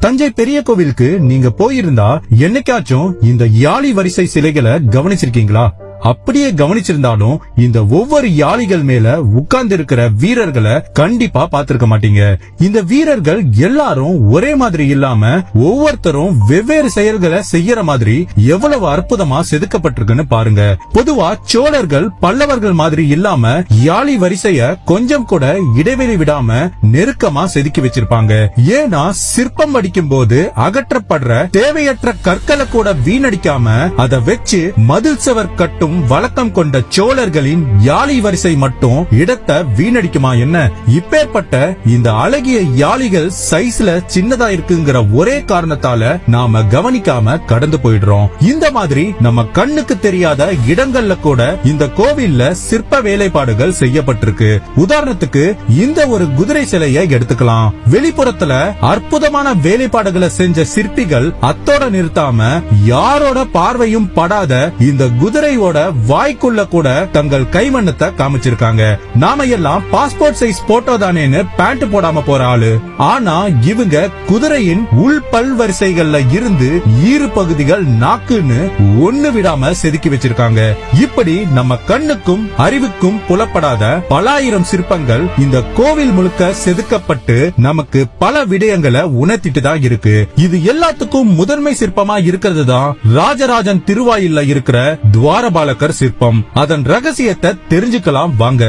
தஞ்சை பெரிய கோவிலுக்கு நீங்க போயிருந்தா என்னைக்காச்சும் இந்த யாழி வரிசை சிலைகளை கவனிச்சிருக்கீங்களா? அப்படியே கவனிச்சிருந்தாலும் இந்த ஒவ்வொரு யாளிகள் மேல உட்கார்ந்து இருக்கிற வீரர்களை கண்டிப்பா பார்த்திருக்க மாட்டீங்க. இந்த வீரர்கள் எல்லாரும் ஒரே மாதிரி இல்லாம ஒவ்வொருத்தரும் வெவ்வேறு செயல்களை செய்யற மாதிரி எவ்வளவு அற்புதமா செதுக்கப்பட்டிருக்குன்னு பாருங்க. பொதுவா சோழர்கள் பல்லவர்கள் மாதிரி இல்லாம யாழி வரிசைய கொஞ்சம் கூட இடைவெளி விடாம நெருக்கமா செதுக்கி வச்சிருப்பாங்க. ஏன்னா சிற்பம் அடிக்கும் போது அகற்றப்படுற தேவையற்ற கற்களை கூட வீணடிக்காம அதை வச்சு மதில் சவர் கட்டும் வழக்கம் கொண்ட சோழர்களின் யாழி வரிசை மட்டும் இடத்தை வீணடிக்குமா என்ன? இப்பேற்பட்ட இந்த அழகிய யாழிகள் சைஸ்ல சின்னதா இருக்குங்கிற ஒரே காரணத்தால நாம கவனிக்காம கடந்து போயிடுறோம். இந்த மாதிரி நம்ம கண்ணுக்கு தெரியாத இடங்கள்ல கூட இந்த கோவில்ல சிற்ப வேலைப்பாடுகள் செய்யப்பட்டிருக்கு. உதாரணத்துக்கு இந்த ஒரு குதிரை சிலையை எடுத்துக்கலாம். வெளிப்புறத்துல அற்புதமான வேலைப்பாடுகளை செஞ்ச சிற்பிகள் அத்தோட நிறுத்தாம யாரோட பார்வையும் படாத இந்த குதிரையோட வாய்க்குள்ள கூட தங்கள் கைவண்ணத்தை காமிச்சிருக்காங்க. நாம எல்லாம் பாஸ்போர்ட் சைஸ் போட்டோ தானேன்னு பேண்ட் போடாம போற ஆளு. ஆனா இவங்க குதிரையின் உள் பல் வரிசைகள்ல இருந்து ஈறு பகுதிகள் நாக்குன்னு ஒண்ணு விடாம செதுக்கி வச்சிருக்காங்க. இப்படி நம்ம கண்ணுக்கும் அறிவுக்கும் புலப்படாத பலாயிரம் சிற்பங்கள் இந்த கோவில் முழுக்க செதுக்கப்பட்டு நமக்கு பல விடயங்களை உணர்த்திட்டு தான் இருக்கு. இது எல்லாத்துக்கும் முதன்மை சிற்பமா இருக்கிறது தான் ராஜராஜன் திருவாயில்ல இருக்கிற துவாரபால பாலகர் சிற்பம். அதன் ரகசியத்தை தெரிஞ்சுக்கலாம் வாங்க.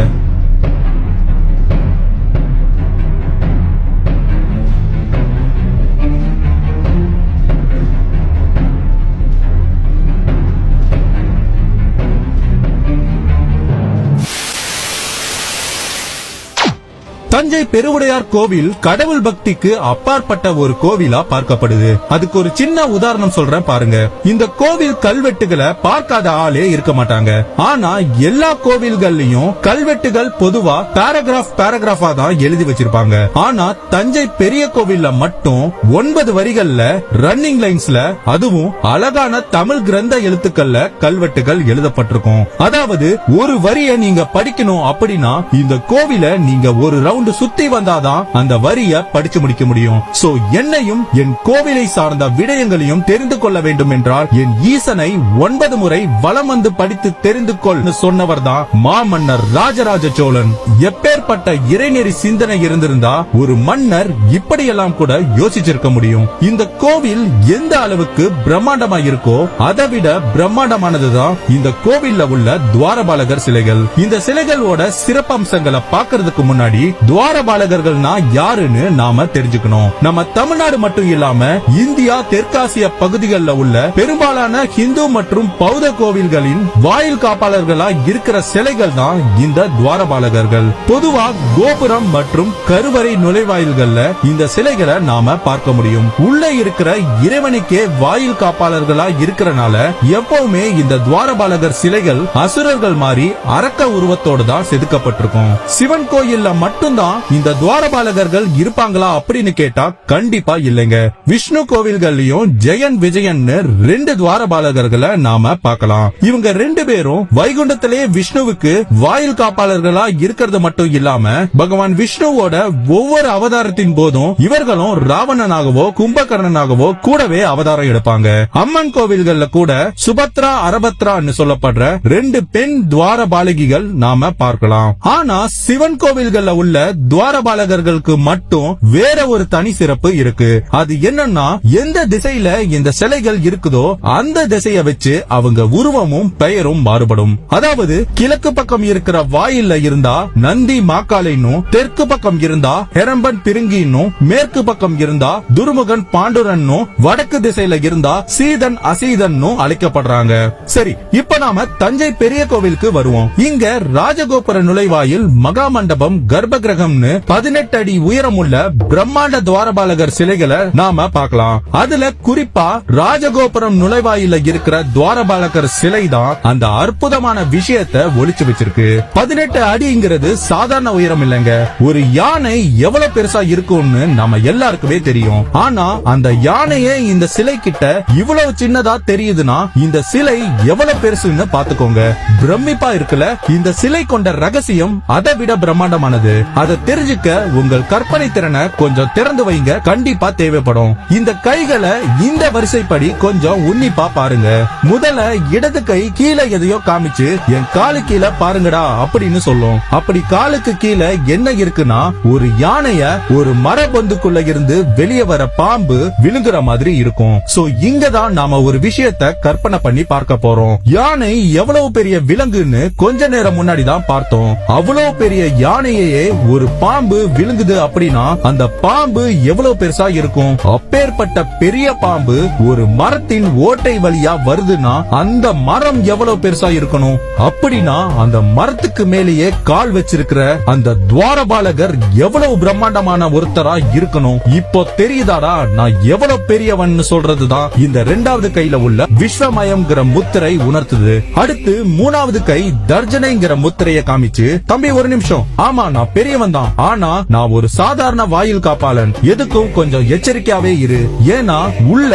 தஞ்சை பெருவுடையார் கோவில் கடவுள் பக்திக்கு அப்பாற்பட்ட ஒரு கோவிலா பார்க்கப்படுது. அதுக்கு ஒரு சின்ன உதாரணம் சொல்றேன் பாருங்க. இந்த கோவில் கல்வெட்டுகளை பார்க்காத ஆளே இருக்க மாட்டாங்க. ஆனா எல்லா கோவில்கள்லயும் கல்வெட்டுகள் பொதுவா பேராகிராஃப் பேராகிராஃபா தான் எழுதி வச்சிருப்பாங்க. ஆனா தஞ்சை பெரிய கோவில்ல மட்டும் ஒன்பது வரிகள்ல ரன்னிங் லைன்ஸ்ல அதுவும் அழகான தமிழ் கிரந்த எழுத்துக்கள்ல கல்வெட்டுகள் எழுதப்பட்டிருக்கும். அதாவது ஒரு வரிய நீங்க படிக்கணும் அப்படின்னா இந்த கோவில நீங்க ஒரு ரவுண்ட் சுத்தி வந்தாதான் அந்த வரிய படிச்சு முடிக்க முடியும். சோ என்னையும் என் கோவிலை சார்ந்த விடயங்களையும் தெரிந்து கொள்ள வேண்டும் என்றால் என் ஈசனை ஒன்பது முறை வலம் வந்து படித்து தெரிந்து கொள் சொன்னவர் தான் மாமன்னர் ராஜராஜ சோழன். எப்பேற்பட்ட இறைநெறி சிந்தனை இருந்திருந்தா ஒரு மன்னர் இப்படியெல்லாம் கூட யோசிச்சிருக்க முடியும். இந்த கோவில் எந்த அளவுக்கு பிரம்மாண்டமா இருக்கோ அதை விட பிரம்மாண்டமானதுதான் இந்த கோவில்ல உள்ள துவாரபாலகர் சிலைகள். இந்த சிலைகளோட சிறப்பம்சங்களை பாக்குறதுக்கு முன்னாடி துவாரபாலகர்கள்னா யாருன்னு நாம தெரிஞ்சுக்கணும். நம்ம தமிழ்நாடு மட்டும் இல்லாம இந்தியா தெற்காசிய பகுதிகளில் உள்ள பெரும்பாலான ஹிந்து மற்றும் பௌத்த கோவில்களின் வாயில் காப்பாளர்களா இருக்கிற சிலைகள் தான் இந்த துவாரபாலகர்கள். பொதுவா கோபுரம் மற்றும் கருவறை நுழைவாயில்கள்ல இந்த சிலைகளை நாம பார்க்க முடியும். உள்ள இருக்கிற இறைவனுக்கே வாயில் காப்பாளர்களா இருக்கிறனால எப்பவுமே இந்த துவாரபாலகர் சிலைகள் அசுரர்கள் மாதிரி அரக்க உருவத்தோடு தான் செதுக்கப்பட்டிருக்கும். சிவன் கோயில்ல மட்டும்தான் இந்த துவாரபாலகர்கள் இருப்பாங்களா அப்படின்னு கேட்டா கண்டிப்பா இல்லைங்க. விஷ்ணு கோவில்கள்லயும் ஜெயன் விஜயன்னு ரெண்டு துவாரபாலகர்களை நாம பார்க்கலாம். இவங்க ரெண்டு பேரும் வைகுண்டத்திலேயே விஷ்ணுவுக்கு வாயில் காப்பாளர்களா இருக்கிறது மட்டும் இல்லாம பகவான் விஷ்ணுவோட ஒவ்வொரு அவதாரத்தின் போதும் இவர்களும் ராவணனாகவோ கும்பகர்ணனாகவோ கூடவே அவதாரம் எடுப்பாங்க. அம்மன் கோவில்கள்ல கூட சுபத்ரா அரபத்ரான்னு சொல்லப்படுற ரெண்டு பெண் துவார பாலகிகள் நாம பார்க்கலாம். ஆனா சிவன் கோவில்கள்ல உள்ள துவாரபாலகர்களுக்கு மட்டும் வேற ஒரு தனி சிறப்பு இருக்கு. அது என்னன்னா எந்த திசையில இந்த சிலைகள் இருக்குதோ அந்த திசையை வச்சு அவங்க உருவமும் பெயரும் மாறுபடும். அதாவது கிழக்கு பக்கம் இருக்கிற வாயில்ல இருந்தா நந்தி மாக்காளைன்னும் தெற்கு பக்கம் இருந்தா ஹெரம்பன் பிருங்கின்னும் மேற்கு பக்கம் இருந்தா துருமுகன் பாண்டுரன்னும் வடக்கு திசையில இருந்தா சீதன் அசீதன் அழைக்கப்படுறாங்க. சரி இப்ப நாம தஞ்சை பெரிய கோவிலுக்கு வருவோம். இங்க ராஜகோபுர நுழைவாயில் மகா மண்டபம் கர்ப்ப கிரகம்னு பதினெட்டு அடி உயரமுள்ள பிரம்மாண்ட துவாரபாலகர் சிலைகளை நாம பார்க்கலாம். அதுல குறிப்பா ராஜகோபுரம் நுழைவாயில இருக்கிற துவாரபாலகர் சிலை தான் அந்த அற்புதமான விஷயத்தை ஒழிச்சு வச்சிருக்கு. பதினெட்டு அடிங்கிறது சாதாரண உயரம் இல்லைங்க. ஒரு யானை எவ்வளவு பெருசா இருக்கும்னு நம்ம எல்லாருக்குமே தெரியும். ஆனா அந்த யானையே இந்த சிலை கிட்ட இவ்வளவு சின்னதா தெரியுதுன்னா இந்த சிலை எவ்வளவு பெருசுன்னு பாத்துக்கோங்க பிரமிப்பா இருக்குல்ல இந்த சிலை கொண்ட ரகசியம் அதை விட பிரம்மாண்டமானது. அதை தெரிஞ்சுக்க உங்கள் கற்பனை திறனை கொஞ்சம் திறந்து வைங்க. கண்டிப்பா தேவைப்படும். இந்த கைகளை இந்த வரிசைப்படி கொஞ்சம் உன்னிப்பா பாருங்க. முதல்ல இடது கை கீழே எதையோ காமிச்சு என் காலு கீழே பாருங்கடா அப்படின்னு சொல்லும். அப்படி காலுக்கு கீழே என்ன இருக்குன்னா ஒரு யானைய ஒரு மரபந்துக்குள்ள இருந்து வெளியே வர பாம்பு விழுங்குற மாதிரி இருக்கும். சோ இங்கதான் நாம ஒரு விஷயத்த கற்பனை பண்ணி பார்க்க போறோம். யானை எவ்வளவு பெரிய விலங்குன்னு கொஞ்ச நேரம் முன்னாடி தான் பார்த்தோம். அவ்வளவு பெரிய யானையே ஒரு ஒரு பாம்பு விழுங்குது அப்படின்னா அந்த பாம்பு எவ்வளவு பெருசா இருக்கும்? அப்பேற்பட்ட பெரிய பாம்பு ஒரு மரத்தின் ஓட்டை வழியா வருதுன்னா அந்த மரம் எவ்வளவு பெருசா இருக்கணும்? அப்படின்னா அந்த மரத்துக்கு மேலேயே கால் வச்சிருக்கிற அந்த துவாரபாலகர் எவ்வளவு பிரம்மாண்டமான ஒருத்தரா இருக்கணும்? இப்போ தெரியுதாடா நான் எவ்வளவு பெரியவன் சொல்றதுதான் இந்த ரெண்டாவது கையில உள்ள விஸ்வமயம்ங்கிற முத்திரை உணர்த்துது. அடுத்து மூணாவது கை தர்ஜனைங்கிற முத்திரையை காமிச்சு தம்பி ஒரு நிமிஷம். ஆமா நான் பெரியவன் தான் ஆனா நான் ஒரு சாதாரண வாயில் காப்பாளன். எதுக்கும் கொஞ்சம் எச்சரிக்கையாவே இரு. ஏன்னா உள்ள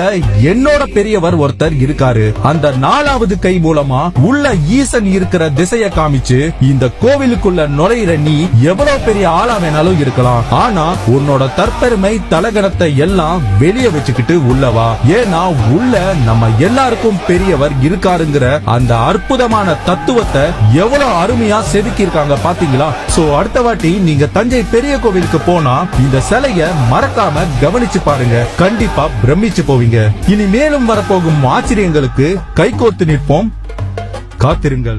என்னோட பெரியவர் ஒருத்தர் இருக்காரு. அந்த நாலாவது கை மூலமா உள்ள ஈசன் இருக்கிற திசைய காமிச்சு இந்த கோவிலுக்குள்ள நுழையிற நீ எவ்வளவு பெரிய ஆளா வேணாலும் இருக்கலாம். ஆனா உன்னோட தற்பெருமை தலகணத்தை எல்லாம் வெளிய வச்சுக்கிட்டு உள்ளவா ஏன்னா உள்ள நம்ம எல்லாருக்கும் பெரியவர் இருக்காருங்கிற அந்த அற்புதமான தத்துவத்தை எவ்வளவு அருமையா செதுக்கி இருக்காங்க பாத்தீங்களா? சோ அடுத்த வாட்டி நீங்க தஞ்சை பெரிய கோவிலுக்கு போனா இந்த சிலைய மறக்காம கவனிச்சு பாருங்க. கண்டிப்பா பிரமிச்சு போவீங்க. இனி மேலும் வரப்போகும் ஆச்சரியங்களுக்கு கைகோர்த்து நிற்போம். காத்திருங்கள்.